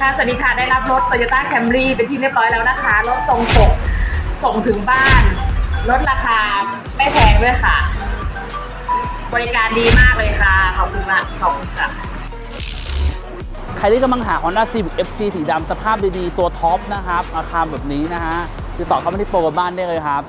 ค่ะสวัสดีค่ะได้รับรถ Toyota Camry เป็นที่เรียบร้อยแล้วนะคะ รถส่งส่งส่งถึงบ้าน ลดราคาไม่แพงด้วยค่ะ บริการดีมากเลยค่ะ ขอบคุณมากขอบคุณค่ะ ใครที่กำลังหา Honda Civic FC สีดำสภาพดีๆ ตัวท็อปนะครับราคาแบบนี้นะฮะติดต่อเข้ามาที่โปรบ้านได้เลยครับ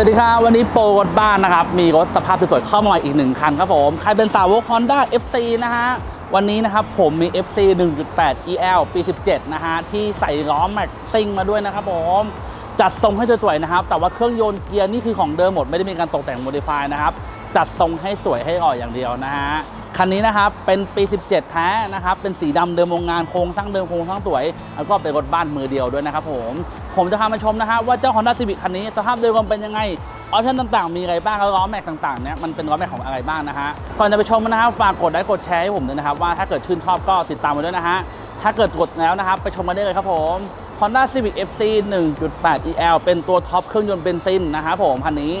สวัสดีครับวันนี้โปรรถบ้านนะครับ มีรถสภาพสวยๆเข้ามาอีกหนึ่งคันครับผม ใครเป็นสาวก Honda FC นะฮะ วันนี้นะครับผมมี FC 1.8 EL ปี 17 นะฮะ ที่ใส่ล้อแม็กซิ่งมาด้วยนะครับผม จัดทรงให้สวยๆนะครับ แต่ว่าเครื่องยนต์เกียร์นี่คือของเดิมหมด ไม่ได้มีการตกแต่งโมดิฟายนะครับ จัดทรงให้สวยให้อร่อยอย่างเดียวนะฮะ คันนี้นะครับเป็นปี 17 แท้นะครับเป็นสีดำเดิมโรงงานโครงสร้างเดิมโครงสร้างสวย แล้วก็เป็นรถบ้านมือเดียวด้วยนะครับผมผมจะพามาชมนะฮะว่าเจ้า Honda Civic คันนี้สภาพโดยรวมเป็นยังไงออปชั่นต่างๆ มีอะไรบ้างแล้วล้อแม็กต่างๆเนี่ยมันเป็นล้อแม็กของอะไรบ้างนะฮะก่อนจะไปชมนะครับฝากกดไลค์กดแชร์ให้ผมด้วยนะครับว่าถ้าเกิดชื่นชอบก็ติดตามมาด้วยนะฮะถ้าเกิดกดแล้วนะครับไปชมกันได้เลยครับผม Honda Civic FC 1.8 EL เป็นตัวท็อปเครื่องยนต์เบนซินนะครับผมคันนี้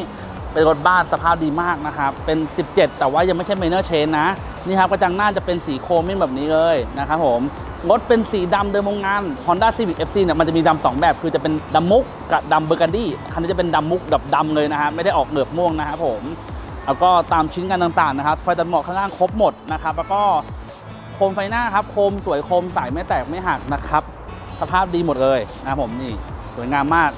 เป็นรถบ้านสภาพดีมากนะครับ เป็น 17 แต่ว่ายังไม่ใช่ minor chain นะ นี่ครับกระจังหน้าจะเป็นสีโครเมียมแบบนี้เลยนะครับผมรถเป็นสีดำเดิมโรงงาน Honda Civic FC เนี่ยมันจะมีดำสองแบบ คือจะเป็นดำมุกกับดำเบอร์กันดี้คันนี้จะเป็นดำมุกแบบดำเลยนะฮะไม่ได้ออกเหลือบม่วงนะครับผมแล้วก็ตามชิ้นงานต่างๆนะครับไฟตัดหมอกข้างล่างครบหมดนะครับ แล้วก็โคมไฟหน้าครับโคมสวยโคมใสไม่แตกไม่หักนะครับ สภาพดีหมดเลยนะผมนี่สวยงามมาก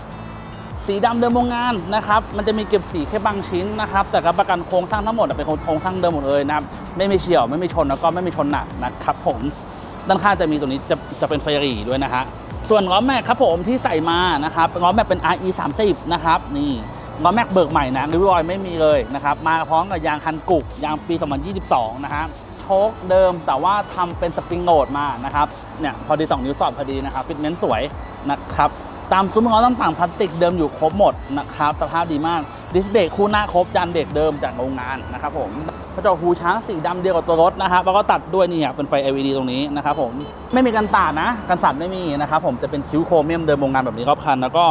สีดำเดิมโรงงานนะครับมันจะมีเก็บสีแค่บางชิ้นนะครับแต่กับประกันโครงสร้างทั้งหมดเป็นโครงสร้างเดิมหมดเลยนะครับไม่มีเฉียวไม่มีชนแล้วก็ไม่มีชนหนักนะครับผมด้านข้างจะมีตัวนี้จะจะเป็นไฟรีด้วยนะฮะส่วนล้อแม็กครับผมที่ใส่มานะครับล้อแม็กเป็น RE 30นะครับนี่ล้อแม็กเบิกใหม่นะริ้วรอยไม่มีเลยนะครับมาพร้อมกับยางคันกุกยางปี 2022 นะฮะโชคเดิมแต่ว่าทำเป็นสปริงโหลดมานะครับเนี่ยพอดี 2 นิ้วสอดพอดีนะครับฟิตเมนต์สวยนะครับ ตามซุ้มล้อต่างๆพลาสติกเดิมอยู่ครบหมดนะครับสภาพดีมากดิสเบรกคู่หน้าครบจานเบรกเดิมจากโรงงานนะครับผมกระจกหูช้างสีดำเดียวกับตัวรถนะครับแล้วก็ตัดด้วยนี่เป็นไฟ LED ตรงนี้นะครับผมไม่มีกันสาดนะ กันสาดไม่มีนะครับผมจะเป็นคิ้วโครเมียมเดิมโรงงานแบบนี้รอบคัน แล้วก็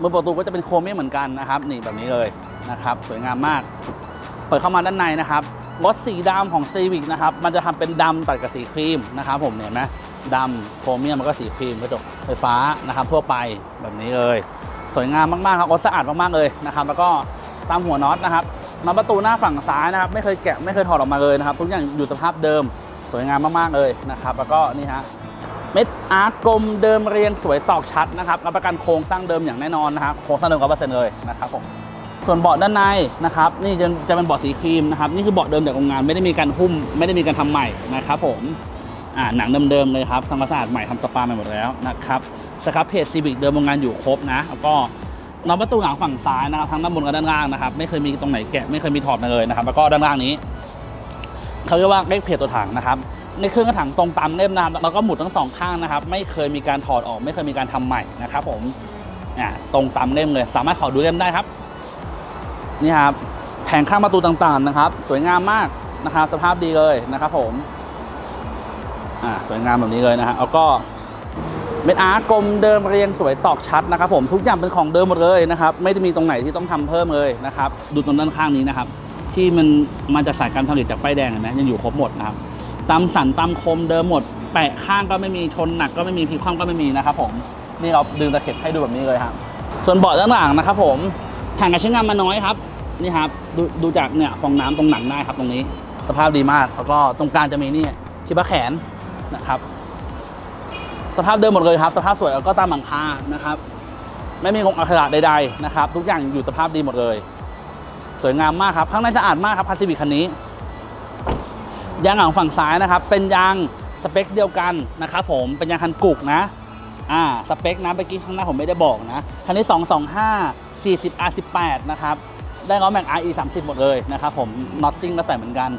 มือประตูก็จะเป็นโครเมียมเหมือนกันนะครับนี่แบบนี้เลยนะครับสวยงามมาก เปิดเข้ามาด้านในนะครับ รถสีดำของ Civic นะครับ มันจะทำเป็นดำตัดกับสีครีมนะครับผมเห็นไหมดำโครเมียมมันก็สีครีมกระจกไฟฟ้านะครับ ทั่วไปแบบนี้เลย สวยงามมากๆครับรถสะอาดมากๆเลยนะครับ แล้วก็ตามหัวน็อตนะครับมาประตูหน้าฝั่งซ้ายนะครับ ไม่เคยแกะไม่เคยถอดออกมาเลยนะครับ ทุกอย่างอยู่สภาพเดิมสวยงามมากๆเลยนะครับ แล้วก็นี่ฮะเม็ดอาร์ตกลมเดิมเรียงสวยตอกชัดนะครับรับประกันโครงสร้างเดิมอย่างแน่นอนนะครับโครงสร้างเดิมร้อยเปอร์เซ็นต์เลยนะครับผม ส่วนเบาะด้านในนะครับนี่จะจะเป็นเบาะสีครีมนะครับนี่คือเบาะเดิมจากโรงงานไม่ได้มีการหุ้ม ไม่ได้มีการทำใหม่นะครับผมอ่าหนังเดิมๆเลยครับทำความสะอาดใหม่ทำสปาใหม่หมดแล้วนะครับสครับเพจซีวิกเดิมโรงงานอยู่ครบนะแล้วก็นอตประตูหลังฝั่งซ้ายนะครับทั้งด้านบนกับด้านล่างนะครับไม่เคยมีตรงไหนแกะไม่เคยมีถอดเลยนะครับ แล้วก็ด้านล่างนี้เขาเรียกว่าเลขเพจตัวถังนะครับในเครื่องกระถังตรงตามเล่มนะครับแล้วก็หมุดทั้งสองข้างนะครับ ไม่เคยมีการถอดออก ไม่เคยมีการทำใหม่นะครับผมตรงตามเล่มเลย สามารถขอดูเล่มได้ครับ นี่ครับแผงข้างประตูต่างๆนะครับ สวยงามมากนะครับ สภาพดีเลยนะครับผมอ่าสวยงามแบบนี้เลยนะฮะแล้วก็เม็ดอาร์กลมเดิมเรียงสวยตอกชัดนะครับ ผมทุกอย่างเป็นของเดิมหมดเลยนะครับ ไม่ได้มีตรงไหนที่ต้องทำเพิ่มเลยนะครับ ดูตรงด้านข้างนี้นะครับ ที่มันมาจากสายการผลิตจากป้ายแดงเห็นไหมยังอยู่ครบหมดนะครับตามสันตามคมเดิมหมด แปะข้างก็ไม่มีชนหนักก็ไม่มีพลิกคว่ำก็ไม่มีนะครับผมนี่เราดึงตะเข็บให้ดูแบบนี้เลยครับส่วนเบาะด้านหลังนะครับ ผมห่างกับใช้งานมาน้อยครับ นี่ครับดูดูจากเนี่ยฟองน้ำตรงหนังได้ครับตรงนี้ สภาพดีมาก แล้วก็ตรงกลางจะมีนี่ชิบะแขนนะครับ สภาพเดิมหมดเลยครับ สภาพสวยแล้วก็ตามหลังคานะครับ ไม่มีองอักขระใดๆนะครับ ทุกอย่างอยู่สภาพดีหมดเลย สวยงามมากครับ ข้างในสะอาดมากครับพาสซีวิคันนี้ ยางหลังฝั่งซ้ายนะครับ เป็นยางสเปคเดียวกันนะครับผมเป็นยางคันกุกนะอ่าสเปคนะเมื่อกี้ข้างหน้าผมไม่ได้บอกนะคันนี้ 225 40 R18 นะครับ ได้ล้อแม็ก RE 30 หมดเลยนะครับผมน็อตซิ่งก็ใส่เหมือนกัน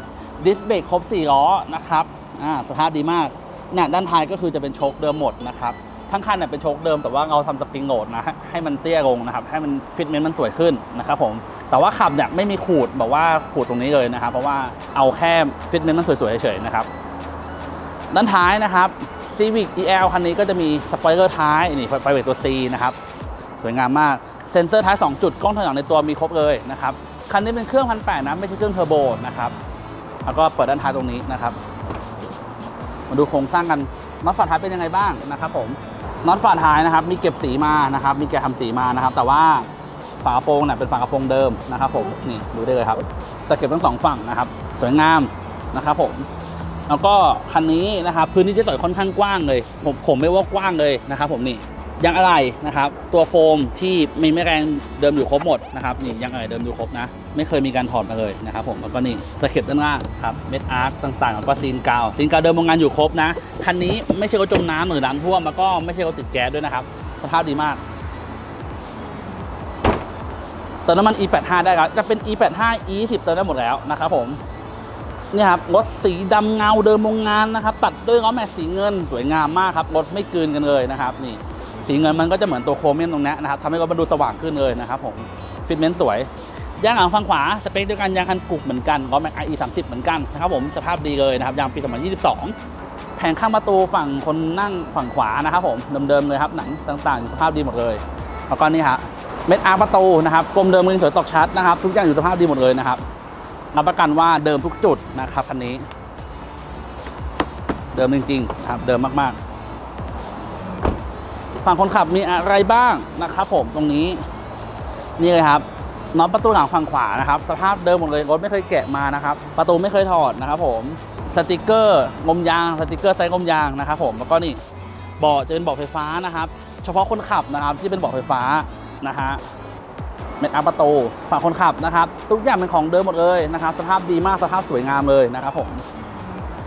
ดิสเบรกครบ 4 ล้อนะครับอ่าสภาพดีมากเนี่ยด้านท้ายก็คือจะเป็นโชคเดิมหมดนะครับทั้งคันเนี่ยเป็นโชคเดิมแต่ว่าเราทำสปริงโหลดนะให้ให้มันเตี้ยลงนะครับให้มันฟิตเมนต์มันสวยขึ้นนะครับผมแต่ว่าขับเนี่ยไม่มีขูดแบบว่าขูดตรงนี้เลยนะครับเพราะว่าเอาแค่ฟิตเมนต์มันสวยๆเฉยๆนะครับด้านท้ายนะครับ Civic EL คันนี้ก็จะมีสปอยเลอร์ท้ายนี่ไฟเวทตัว C นะครับสวยงามมาก เซ็นเซอร์ท้าย 2 จุดกล้องถอยหลังในตัวมีครบเลยนะครับคันนี้เป็นเครื่องพันแปดนะไม่ใช่เครื่องเทอร์โบนะครับแล้วก็เปิดด้านท้ายตรงนี้นะครับ มาดูโครงสร้างกันน็อตฝาท้ายเป็นยังไงบ้างนะครับ ผมน็อตฝาท้ายนะครับ มีเก็บสีมานะครับ มีแกะทำสีมานะครับ แต่ว่าฝากระโปรงเนี่ยเป็นฝากระโปรงเดิมนะครับ ผมนี่ดูได้เลยครับจะเก็บทั้งสองฝั่งนะครับ สวยงามนะครับ ผมแล้วก็คันนี้นะครับ พื้นที่ใช้สอยค่อนข้างกว้างเลย ผมผมไม่ว่ากว้างเลยนะครับ ผมนี่ ยางอะไรนะครับ ตัวโฟมที่มีแม่แรงเดิมอยู่ครบหมดนะครับนี่ยางอะไรเดิมอยู่ครบนะ ไม่เคยมีการถอดมาเลยนะครับผมแล้วก็นี่ตะเข็บด้านล่างครับเม็ดอาร์คต่างๆแล้วก็ซีนกาวซีนกาวเดิมโรงงานอยู่ครบนะคันนี้ไม่ใช่รถจมน้ำหรือน้ำท่วมแล้วก็ไม่ใช่รถติดแก๊สด้วยนะครับสภาพดีมากเติมน้ำมัน E85 ได้ครับ จะเป็น E85 E10 เติมได้หมดแล้วนะครับผม นี่ครับรถสีดำเงาเดิมโรงงานนะครับ ตัดด้วยล้อแม็กสีเงินสวยงามมากครับ รถไม่กลืนกันเลยนะครับ นี่ สีเงินมันก็จะเหมือนตัวโครเมียมตรงนี้นะครับทำให้รถมันดูสว่างขึ้นเลยนะครับผมฟิตเมนต์สวยยางหลังฝั่งขวาสเปคเดียวกันยางคันกุกเหมือนกันล้อแม็ก IE 30เหมือนกันนะครับผมสภาพดีเลยนะครับยางปี2022แผงข้างประตูฝั่งคนนั่งฝั่งขวานะครับผมเดิมๆเลยครับหนังต่างๆอยู่สภาพดีหมดเลยแล้วก็นี่ฮะเม็ดอาร์ประตูนะครับกลมเดิมมือสวยตอกชัดนะครับ ทุกอย่างอยู่สภาพดีหมดเลยนะครับรับประกันว่าเดิมทุกจุดนะครับคันนี้ เดิมจริงๆครับเดิมมากๆ ฝั่งคนขับมีอะไรบ้างนะครับผมตรงนี้ นี่เลยครับน็อตประตูหลังฝั่งขวานะครับ สภาพเดิมหมดเลยรถไม่เคยแกะมานะครับ ประตูไม่เคยถอดนะครับ ผมสติกเกอร์งมยางสติกเกอร์ไซส์งมยางนะครับ ผมแล้วก็นี่เบาะจะเป็นเบาะไฟฟ้านะครับ เฉพาะคนขับนะครับที่เป็นเบาะไฟฟ้านะฮะเม็ดอัพประตูฝั่งคนขับนะครับ ทุกอย่างเป็นของเดิมหมดเลยนะครับ สภาพดีมากสภาพสวยงามเลยนะครับ ผม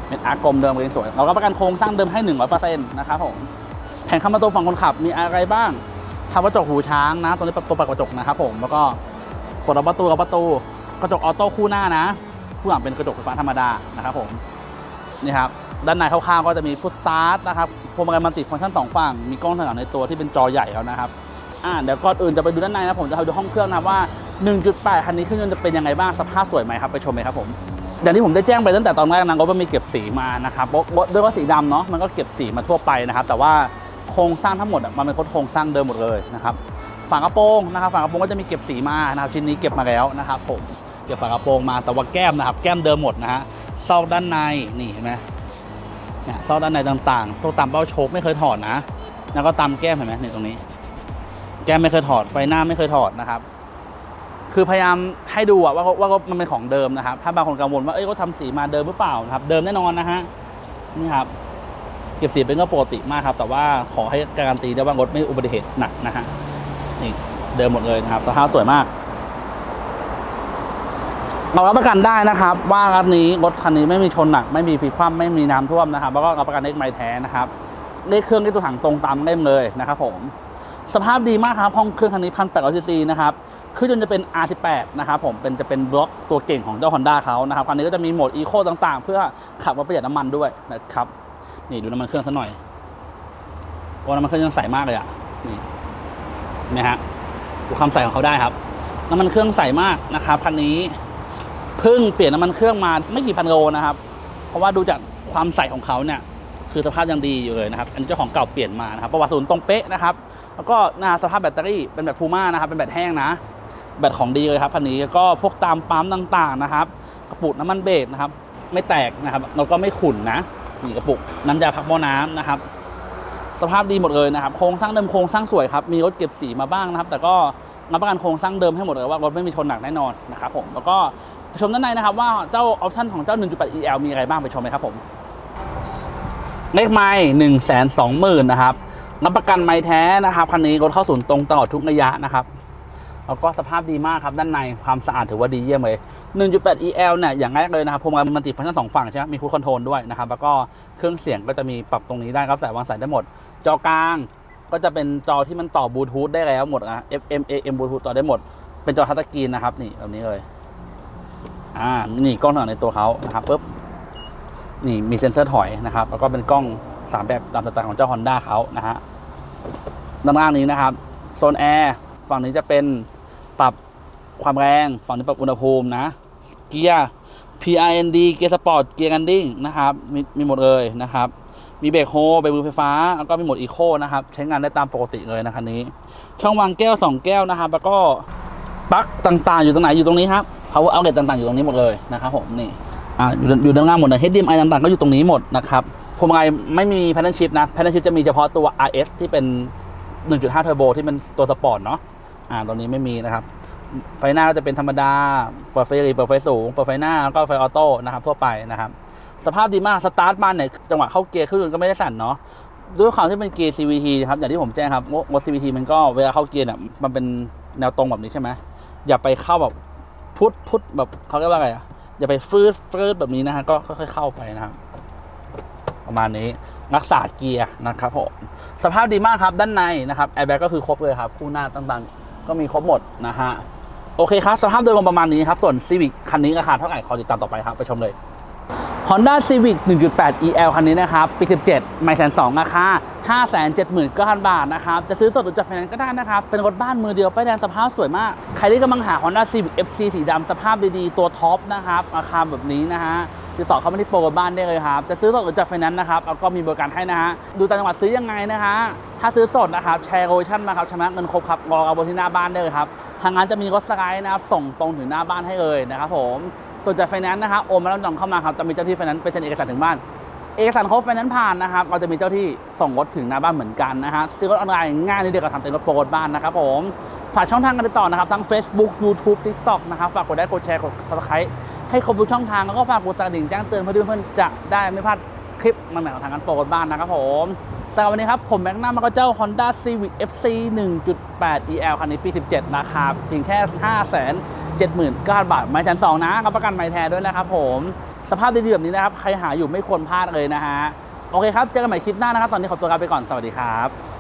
เม็ดอาร์กลมเดิมเลยสวยเราก็ประกันโครงสร้างเดิมให้หนึ่งร้อยเปอร์เซ็นต์นะครับผม แผงข้างประตูฝั่งคนขับมีอะไรบ้างทำกระจกหูช้างนะ ตัวนี้ตัวปรับกระจกนะครับผมแล้วก็กดประตูกับประตู กระจกออโต้คู่หน้านะคู่หลังเป็นกระจกไฟฟ้าธรรมดานะครับผมนี่ครับด้านในคร่าวๆก็จะมีฟุตสตาร์ทนะครับพวงมาลัยมัลติฟังก์ชันสองฝั่งมีกล้องถอยหลังในตัวที่เป็นจอใหญ่แล้วนะครับอ่าเดี๋ยวก่อนอื่นจะไปดูด้านในนะผมจะไปดูห้องเครื่องนะว่า 1.8 คันนี้เครื่องยนต์จะเป็นยังไงบ้างสภาพสวยไหมครับไปชมเลยครับผมอย่างที่ผมได้แจ้งไปตั้งแต่ตอนแรกนะรถมันมีเก็บสีมานะครับรถรถด้วยว่าสีดำเนาะมันก็เก็บสีมาทั่วไปนะครับแต่ว่า ครงสร้างทั้งหมดมันเป็นโครงสร้างเดิมหมดเลยนะครับฝากระโปรงนะครับฝากระโปรงก็จะมีเก็บสีมานะครับชิ้นนี้เก็บมาแล้วนะครับผมเก็บฝากระโปรงมาแต่ว่าแก้มนะครับแก้มเดิมหมดนะฮะซอกด้านในนี่เห็นไหมเนี่ยซอกด้านในต่างๆตัวตามเป้าโชคไม่เคยถอดนะ แล้วก็ตามแก้มเห็นไหมนี่ตรงนี้ แก้มไม่เคยถอดไฟหน้าไม่เคยถอดนะครับ คือพยายามให้ดูว่าว่าว่ามันเป็นของเดิมนะครับ ถ้าบางคนกังวลว่าเอ้ยเขาทำสีมาเดิมหรือเปล่านะครับ เดิมแน่นอนนะฮะนี่ครับ เก็บเสีเป็นก็ปกติมากครับ แต่ว่าขอให้การันตีได้ว่ารถไม่อุบัติเหตุหนักนะฮะนี่เดิมหมดเลยนะครับสภาพสวยมากเรารับประกันได้นะครับ ว่ารถนี้รถคันนี้ไม่มีชนหนัก ไม่มีพลิกคว่ำไม่มีน้ำท่วมนะครับ แล้วก็รับประกันเลขไม้แท้นะครับเลขเครื่องที่ตัวถังตรงตามเล่มเลยนะครับผมสภาพดีมากครับห้องเครื่องคันนี้พันแปดร้อยซีซีนะครับเครื่องยนต์จะเป็น R18 นะครับผมเป็นจะเป็นบล็อกตัวเก่งของเจ้า Honda เขานะครับคันนี้ก็จะมีโหมด Eco ต่างๆ เพื่อขับมาประหยัดน้ำมันด้วยนะครับ นี่ดูน้ำมันเครื่องซะหน่อยโอ้น้ำมันเครื่องยังใสมากเลยอะนี่เห็นไหมฮะดูความใสของเขาได้ครับ น้ำมันเครื่องใสมากนะครับคันนี้เพิ่งเปลี่ยนน้ำมันเครื่องมาไม่กี่พันโลนะครับ เพราะว่าดูจากความใสของเขาเนี่ย คือสภาพยังดีอยู่เลยนะครับ อันนี้เจ้าของเก่าเปลี่ยนมานะครับประวัติศูนย์ตรงเป๊ะนะครับ แล้วก็หนาสภาพแบตเตอรี่เป็นแบบพูม่านะครับ เป็นแบตแห้งนะ แบตของดีเลยครับคันนี้ก็พวกตามปั๊มต่างๆนะครับ กระปุกน้ำมันเบรกนะครับ ไม่แตกนะครับแล้วก็ไม่ขุ่นนะ นี่กระปุกน้ำยาพักหม้อน้ำนะครับ สภาพดีหมดเลยนะครับ โครงสร้างเดิมโครงสร้างสวยครับ มีรถเก็บสีมาบ้างนะครับ แต่ก็รับประกันโครงสร้างเดิมให้หมดเลยว่ารถไม่มีชนหนักแน่นอนนะครับผม แล้วก็ชมด้านในนะครับว่าเจ้าออปชั่นของเจ้า 1.8 EL มีอะไรบ้างไปชมเลยครับผมเลขไม้หนึ่งแสนสองหมื่นนะครับรับประกันไม้แท้นะครับคันนี้รถเข้าศูนย์ตรงตลอดทุกระยะนะครับ แล้วก็สภาพดีมากครับด้านในความสะอาดถือว่าดีเยี่ยมเลย 1.8 EL เนี่ยอย่างแรกเลยนะครับพวงมาลัยมันติฟังก์ชันสองฝั่งใช่ไหมมีคูดคอนโทรลด้วยนะครับแล้วก็เครื่องเสียงก็จะมีปรับตรงนี้ได้ครับสายวางสายได้หมด จอกลางก็จะเป็นจอที่มันต่อบลูทูธได้แล้วหมดนะ FM AM บลูทูธต่อได้หมด เป็นจอทัชสกรีนนะครับนี่แบบนี้เลยอ่านี่กล้องหน้าในตัวเขานะครับปุ๊บนี่มีเซ็นเซอร์ถอยนะครับแล้วก็เป็นกล้องสามแบบตามสไตล์ของเจ้า Honda เขานะฮะด้านล่างนี้นะครับโซนแอร์ฝั่งนี้จะเป็น ปรับความแรงฝั่งนี้ปรับอุณหภูมินะ เกียร์ PRND เกียร์สปอร์ตเกียร์กันดิ้งนะครับมีมีหมดเลยนะครับ มีเบรกโฮเบรกมือไฟฟ้า แล้วก็มีหมดอีโคนะครับ ใช้งานได้ตามปกติเลยนะคันนี้ ช่องวางแก้ว 2 แก้วนะครับ แล้วก็ปลั๊กต่างๆ อยู่ตรงไหนอยู่ตรงนี้ครับ power outlet ต่างๆ อยู่ตรงนี้หมดเลยนะครับผมนี่อ่าอยู่อยู่ด้านล่างหมดเลย HDMI ต่างๆ ก็อยู่ตรงนี้หมดนะครับพวงมาลัยไม่มี pattern shift นะ pattern shift จะมีเฉพาะตัว RS ที่เป็น 1.5 Turbo ที่เป็นตัวสปอร์ตเนาะ อ่าตรงนี้ไม่มีนะครับ ไฟหน้าก็จะเป็นธรรมดา เปิดไฟหรีเปิดไฟสูง เปิดไฟหน้าแล้วก็ไฟออโต้นะครับทั่วไปนะครับ สภาพดีมาก สตาร์ทมาเนี่ยจังหวะเข้าเกียร์ขึ้นก็ไม่ได้สั่นเนาะ ด้วยความที่เป็นเกียร์ CVT ครับ อย่างที่ผมแจ้งครับรถ CVT มันก็เวลาเข้าเกียร์เนี่ยมันเป็นแนวตรงแบบนี้ใช่ไหมอย่าไปเข้าแบบพุทพุทแบบเขาเรียกว่าไงอะอย่าไปฟืดฟืดแบบนี้นะฮะก็ค่อยๆเข้าไปนะครับ ประมาณนี้รักษาเกียร์นะครับผมสภาพดีมากครับด้านในนะครับแอร์แบ็กก็คือครบเลยครับ คู่หน้าต่างๆ ก็มีครบหมดนะฮะ โอเคครับ สภาพโดยรวมประมาณนี้ครับ ส่วน Civic คันนี้ราคาเท่าไหร่ขอติดตามต่อไปครับ ไปชมเลย Honda Civic 1.8 EL คันนี้นะครับ ปี 17 ไม่แสนสองราคา579,000 บาทนะครับ จะซื้อสดหรือจัดไฟแนนซ์ก็ได้นะครับ เป็นรถบ้านมือเดียวป้ายแดงสภาพสวยมาก ใครที่กำลังหา Honda Civic FC สีดำสภาพดีๆ ตัวท็อปนะครับ ราคาแบบนี้นะฮะ ติดต่อเข้ามาที่โปรบ้านได้เลยครับ จะซื้อสดหรือจัดไฟแนนซ์นะครับแล้วก็มีบริการให้นะฮะ ดูต่างจังหวัดซื้อยังไงนะฮะ ถ้าซื้อสดนะครับแชร์โลชั่นมาครับชำระเงินครบครับรอเอาบนที่หน้าบ้านได้เลยครับ ทางร้านจะมีรถสไลด์นะครับส่งตรงถึงหน้าบ้านให้เลยนะครับผมส่วนจัดไฟแนนซ์นะครับโอนมาแล้วจองเข้ามาครับจะมีเจ้าที่ไฟแนนซ์ไปเซ็นเอกสารถึงบ้านเอกสารครบไฟแนนซ์ผ่านนะครับเราจะมีเจ้าที่ส่งรถถึงหน้าบ้านเหมือนกันนะฮะซื้อรถออนไลน์ง่ายนิดเดียวกับทำเต็นรถโปรรถบ้านนะครับผมฝากช่องทางการติดต่อนะครับทั้ง Facebook YouTube TikTok นะครับฝากกดไลค์กดแชร์กด Subscribe ให้ครบทุกช่องทางแล้วก็ฝากกดสั่นกระดิ่งแจ้งเตือนเพื่อนเพื่อนจะได้ไม่พลาดคลิปใหม่ๆของทางการโปรรถบ้านนะครับผมสำหรับวันนี้ครับ ผมแม็กนัมมาก็เจ้า Honda Civic FC 1.8 EL คันนี้ปี 17 ราคาเพียงแค่ 5 79,000 บาท ไม่ชั้น2นะครับประกันไม่แท้ด้วยนะครับผม สภาพดีๆแบบนี้นะครับ ใครหาอยู่ไม่ควรพลาดเลยนะฮะ โอเคครับ เจอกันใหม่คลิปหน้านะครับตอนนี้ขอตัวลาไปก่อน สวัสดีครับ